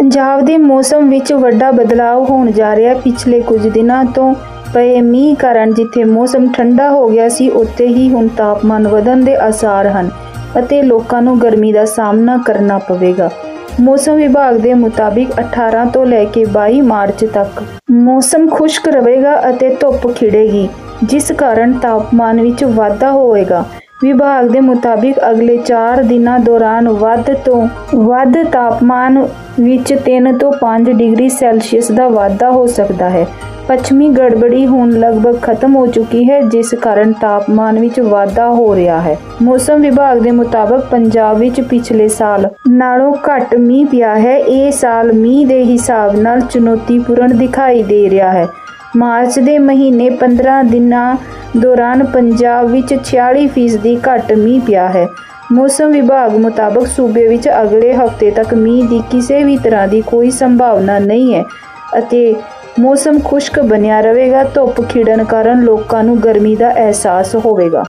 ਪੰਜਾਬ ਦੇ ਮੌਸਮ ਵਿੱਚ ਵੱਡਾ ਬਦਲਾਅ ਹੋਣ ਜਾ ਰਿਹਾ। ਪਿਛਲੇ ਕੁਝ ਦਿਨਾਂ ਤੋਂ ਪਏ ਮੀਂਹ ਕਾਰਨ ਜਿੱਥੇ ਮੌਸਮ ਠੰਡਾ ਹੋ ਗਿਆ ਸੀ, ਉੱਥੇ ਹੀ ਹੁਣ ਤਾਪਮਾਨ ਵਧਣ ਦੇ ਆਸਾਰ ਹਨ ਅਤੇ ਲੋਕਾਂ ਨੂੰ ਗਰਮੀ ਦਾ ਸਾਹਮਣਾ ਕਰਨਾ ਪਵੇਗਾ। ਮੌਸਮ ਵਿਭਾਗ ਦੇ ਮੁਤਾਬਿਕ 18 ਤੋਂ ਲੈ ਕੇ 22 ਮਾਰਚ ਤੱਕ ਮੌਸਮ ਖੁਸ਼ਕ ਰਹੇਗਾ ਅਤੇ ਧੁੱਪ ਖਿੜੇਗੀ, ਜਿਸ ਕਾਰਨ ਤਾਪਮਾਨ ਵਿੱਚ ਵਾਧਾ ਹੋਵੇਗਾ। ਵਿਭਾਗ ਦੇ ਮੁਤਾਬਿਕ ਅਗਲੇ 4 ਦਿਨਾਂ ਦੌਰਾਨ ਵੱਧ ਤੋਂ ਵੱਧ ਤਾਪਮਾਨ ਵਿੱਚ 3 ਤੋਂ 5 ਡਿਗਰੀ ਸੈਲਸੀਅਸ ਦਾ ਵਾਧਾ ਹੋ ਸਕਦਾ ਹੈ। ਪੱਛਮੀ ਗੜਬੜੀ ਹੁਣ ਲਗਭਗ ਖਤਮ ਹੋ ਚੁੱਕੀ ਹੈ, ਜਿਸ ਕਾਰਨ ਤਾਪਮਾਨ ਵਿੱਚ ਵਾਧਾ ਹੋ ਰਿਹਾ ਹੈ। ਮੌਸਮ ਵਿਭਾਗ ਦੇ ਮੁਤਾਬਕ ਪੰਜਾਬ ਵਿੱਚ ਪਿਛਲੇ ਸਾਲ ਨਾਲੋਂ ਘੱਟ ਮੀਂਹ ਪਿਆ ਹੈ। ਇਹ ਸਾਲ ਮੀਂਹ ਦੇ ਹਿਸਾਬ ਨਾਲ ਚੁਣੌਤੀਪੂਰਨ ਦਿਖਾਈ ਦੇ ਰਿਹਾ ਹੈ। ਮਾਰਚ ਦੇ ਮਹੀਨੇ 15 ਦਿਨਾਂ ਦੌਰਾਨ ਪੰਜਾਬ ਵਿੱਚ 46% ਘੱਟ ਮੀਂਹ ਪਿਆ ਹੈ। ਮੌਸਮ ਵਿਭਾਗ ਮੁਤਾਬਕ ਸੂਬੇ ਵਿੱਚ ਅਗਲੇ ਹਫ਼ਤੇ ਤੱਕ ਮੀਂਹ ਦੀ ਕਿਸੇ ਵੀ ਤਰ੍ਹਾਂ ਦੀ ਕੋਈ ਸੰਭਾਵਨਾ ਨਹੀਂ ਹੈ ਅਤੇ ਮੌਸਮ ਖੁਸ਼ਕ ਬਣਿਆ ਰਹੇਗਾ। ਧੁੱਪ ਖਿੜਨ ਕਾਰਨ ਲੋਕਾਂ ਨੂੰ ਗਰਮੀ ਦਾ ਅਹਿਸਾਸ ਹੋਵੇਗਾ।